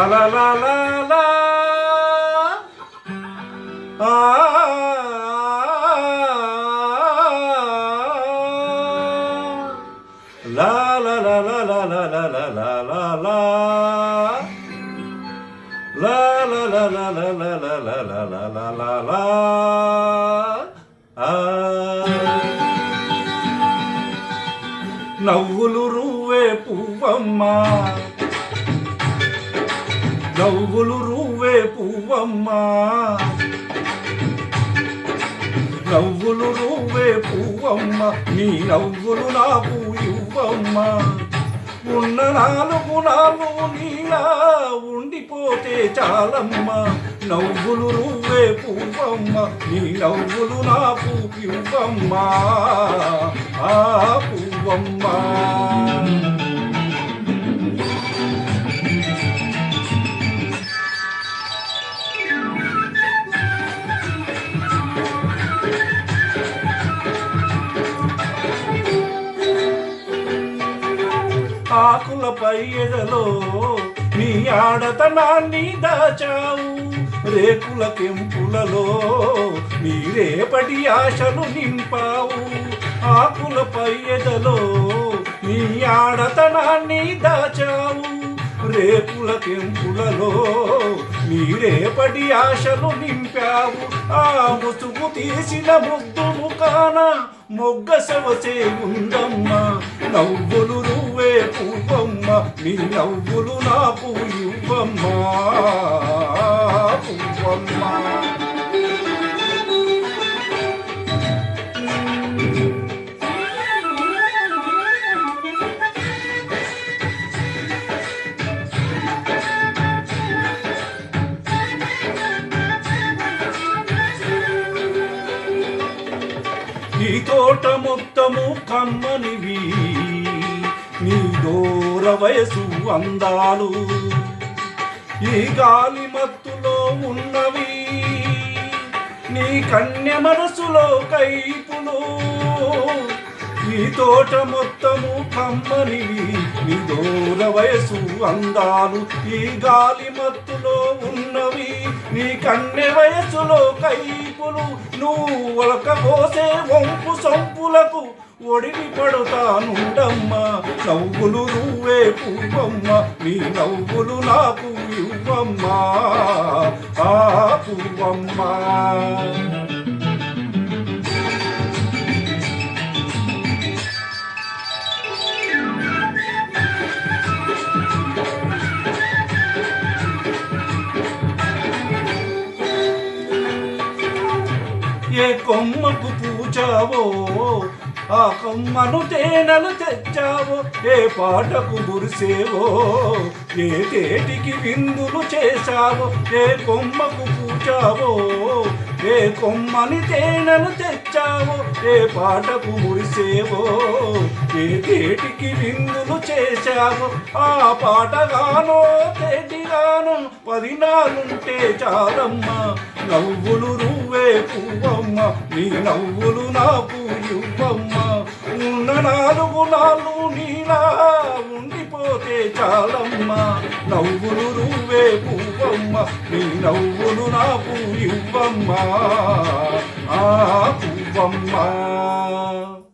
la la la la లా ఆ లా la la la la la la la la La la la la la నవ్వులు రువ్వే పువ్వమ్మా నవ్వులు రువ్వే పువ్వమ్మ. నవ్వులు రువ్వే పువ్వమ్మ నీ నవ్వులు నాకు ఇవ్వమ్మ. ఉన్న నాలుగు నాలుగు నీలా ఉండిపోతే చాలమ్మ. నవ్వులు రువ్వే పువ్వమ్మ నీ నవ్వులు నాకు ఇవ్వమ్మ. ఆ పువ్వమ్మ. ఆకులపై ఎదలో నీ ఆడతనాన్ని దాచావు. రేకుల కెంపులలో నీ రేపటి ఆశలు నింపావు. ఆకులపై ఎదలో నీ ఆడతనాన్ని దాచావు. రేపుల కెంపులలో నీరేపటి ఆశలు నింపావు. ఆ ముసుగు తీసిన ముద్దు ముఖాన మొగ్గ సవసే ఉందమ్మా. నవ్వులు నువ్వే పువ్వమ్మ నీ నవ్వులు నాకు ఇవ్వమ్మ. పువ్వమ్మ ఈ తోట మొత్తము కమ్మనివి. నీ దూర వయసు అందాలు ఈ గాలి మత్తులో ఉన్నవి నీ కన్య మనసులో కైపులు నీ తోట మొత్తము కమ్మనివి నీ దూర వయసు అందాలు ఈ గాలి మత్తులో ఉన్నవి. నీ కన్నె వయసులో కైపులు నువ్వు ఒలకపోసే వంపు సొంపులకు ఒడిని పడుతానుండమ్మ. నవ్వులు నువ్వే పువ్వమ్మ నీ నవ్వులు నాకు ఇవ్వమ్మా. ఆ పువ్వమ్మ. ఏ కొమ్మకు పూచావో ఆ కొమ్మను తేనెలు తెచ్చావో ఏ పాటకు మురిసేవో ఏ తేటికి విందులు చేశావో ఏ కొమ్మకు పూచావో ఏ కొమ్మని తేనెలు తెచ్చావో ఏ పాటకు మురిసేవో? ఏ తేటికి విందులు చేశావో? ఆ పాటగానో తేటిగానో పదినాలుంటే చాలమ్మా. నవ్వులు నువ్వే పువ్వమ్మ. నీ నవ్వులు నాకు ఇవ్వమ్మ. ఉన్న నాలుగు నాలుగు నీలా ఉండిపోతే చాలమ్మ. నవ్వులు నువ్వే పువ్వమ్మ. నీ నవ్వులు నాకు ఇవ్వమ్మ. ఆ สัมมา